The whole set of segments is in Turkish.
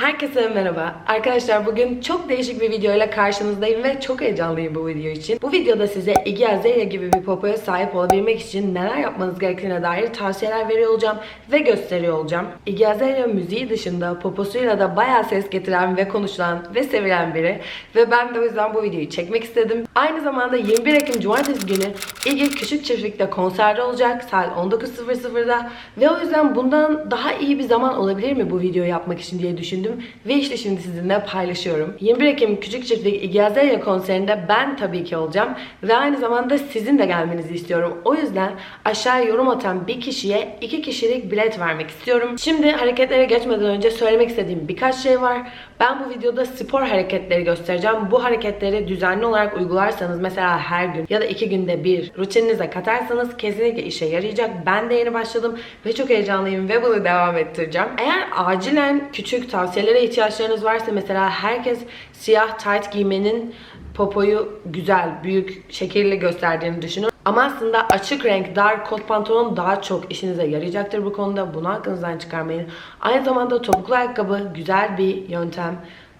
Herkese merhaba. Arkadaşlar bugün çok değişik bir videoyla karşınızdayım ve çok heyecanlıyım bu video için. Bu videoda size Iggy Azalea gibi bir popoya sahip olabilmek için neler yapmanız gerektiğine dair tavsiyeler veriyor olacağım ve gösteriyor olacağım. Iggy Azalea müziği dışında poposuyla da bayağı ses getiren ve konuşulan ve sevilen biri ve ben de o yüzden bu videoyu çekmek istedim. Aynı zamanda 21 Ekim Cumartesi günü Iggy Küçük Çiftlik'te konserde olacak saat 19.00'da ve o yüzden bundan daha iyi bir zaman olabilir mi bu videoyu yapmak için diye düşündüm ve işte şimdi sizinle paylaşıyorum. 21 Ekim Küçük Çiftlik Iggy Azalea konserinde ben tabii ki olacağım ve aynı zamanda sizin de gelmenizi istiyorum. O yüzden aşağıya yorum atan bir kişiye iki kişilik bilet vermek istiyorum. Şimdi hareketlere geçmeden önce söylemek istediğim birkaç şey var. Ben bu videoda spor hareketleri göstereceğim. Bu hareketleri düzenli olarak uygularsanız mesela her gün ya da iki günde bir rutininize katarsanız kesinlikle işe yarayacak. Ben de yeni başladım ve çok heyecanlıyım ve bunu devam ettireceğim. Eğer acilen küçük tavsiyelere ihtiyaçlarınız varsa mesela herkes siyah tight giymenin popoyu güzel, büyük, şekilli gösterdiğini düşünün. Ama aslında açık renk dar kot pantolon daha çok işinize yarayacaktır bu konuda. Bunu aklınızdan çıkarmayın. Aynı zamanda topuklu ayakkabı güzel bir yöntem.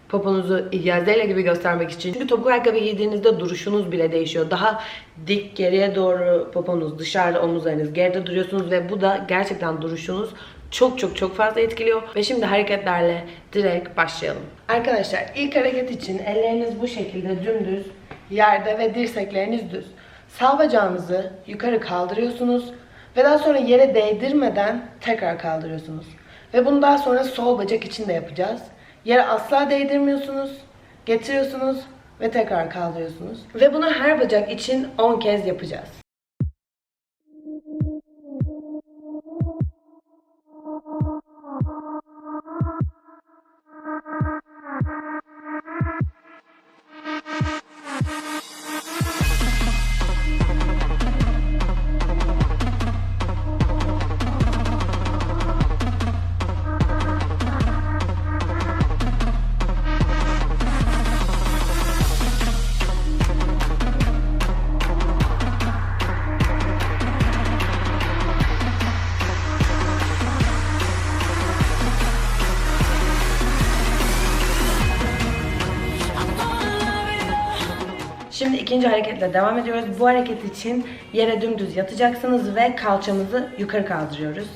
Poponuzu Iggy gibi göstermek için. Çünkü topuklu ayakkabı giydiğinizde duruşunuz bile değişiyor. Daha dik geriye doğru poponuz dışarıda omuzlarınız geride duruyorsunuz ve bu da gerçekten duruşunuz çok çok çok fazla etkiliyor. Ve şimdi hareketlerle direkt başlayalım. Arkadaşlar ilk hareket için elleriniz bu şekilde dümdüz yerde ve dirsekleriniz düz. Sağ bacağınızı yukarı kaldırıyorsunuz ve daha sonra yere değdirmeden tekrar kaldırıyorsunuz. Ve bunu daha sonra sol bacak için de yapacağız. Yere asla değdirmiyorsunuz, getiriyorsunuz ve tekrar kaldırıyorsunuz. Ve bunu her bacak için 10 kez yapacağız. Şimdi ikinci hareketle devam ediyoruz. Bu hareket için yere dümdüz yatacaksınız ve kalçamızı yukarı kaldırıyoruz.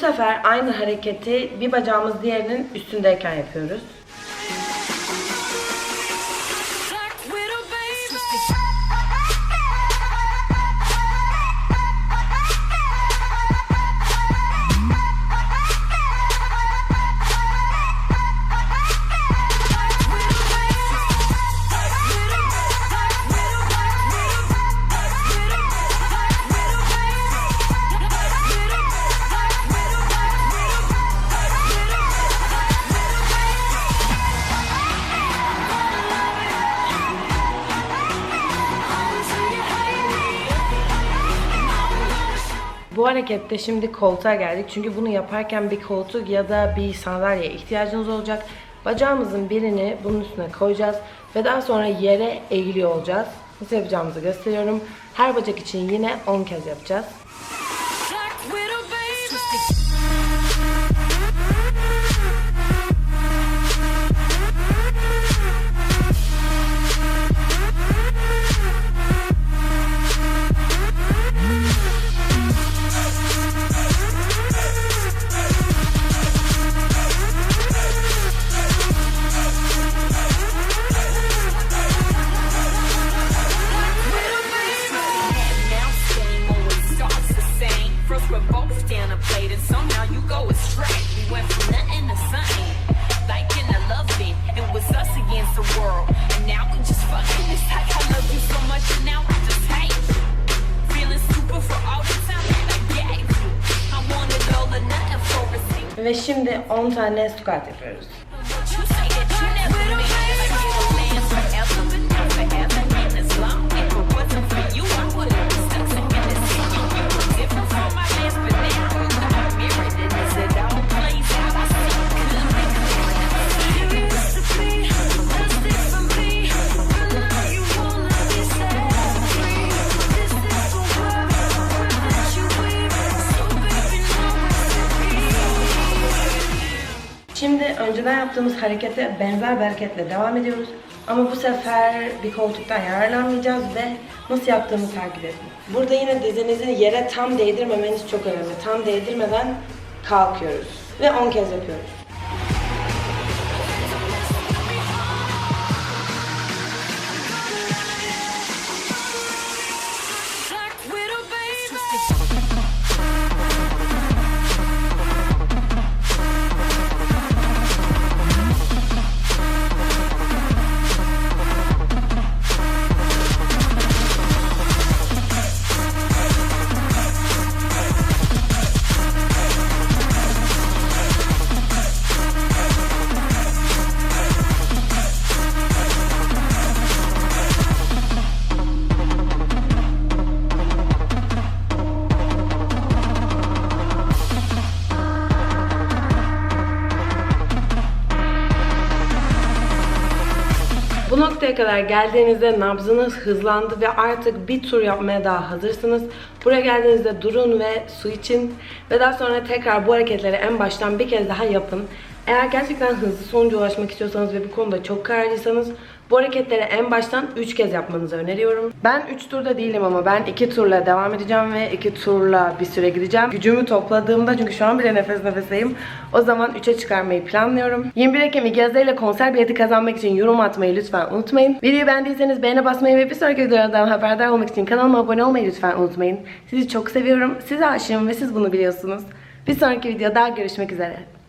Sefer aynı hareketi bir bacağımız diğerinin üstündeyken yapıyoruz. Harekette şimdi koltuğa geldik. Çünkü bunu yaparken bir koltuk ya da bir sandalyeye ihtiyacınız olacak. Bacağımızın birini bunun üstüne koyacağız ve daha sonra yere eğiliyor olacağız. Nasıl yapacağımızı gösteriyorum. Her bacak için yine 10 kez yapacağız. Ve şimdi 10 tane squat yapıyoruz. Şimdi önceden yaptığımız harekete benzer bir hareketle devam ediyoruz. Ama bu sefer bir koltuktan yararlanmayacağız ve nasıl yaptığımı takip edin. Burada yine dizinizi yere tam değdirmemeniz çok önemli. Tam değdirmeden kalkıyoruz. Ve 10 kez yapıyoruz. Bu noktaya kadar geldiğinizde nabzınız hızlandı ve artık bir tur yapmaya daha hazırsınız. Buraya geldiğinizde durun ve su için ve daha sonra tekrar bu hareketleri en baştan bir kez daha yapın. Eğer gerçekten hızlı sonuca ulaşmak istiyorsanız ve bu konuda çok kararlıysanız bu hareketleri en baştan 3 kez yapmanızı öneriyorum. Ben 3 turda değilim ama ben 2 turla devam edeceğim ve 2 turla bir süre gideceğim. Gücümü topladığımda çünkü şu an bile nefes nefeseyim. O zaman 3'e çıkarmayı planlıyorum. 21 Ekim İgazda ile konser bileti kazanmak için yorum atmayı lütfen unutmayın. Videoyu beğendiyseniz beğene basmayı ve bir sonraki videolardan haberdar olmak için kanalıma abone olmayı lütfen unutmayın. Sizi çok seviyorum. Size aşığım ve siz bunu biliyorsunuz. Bir sonraki videoda görüşmek üzere.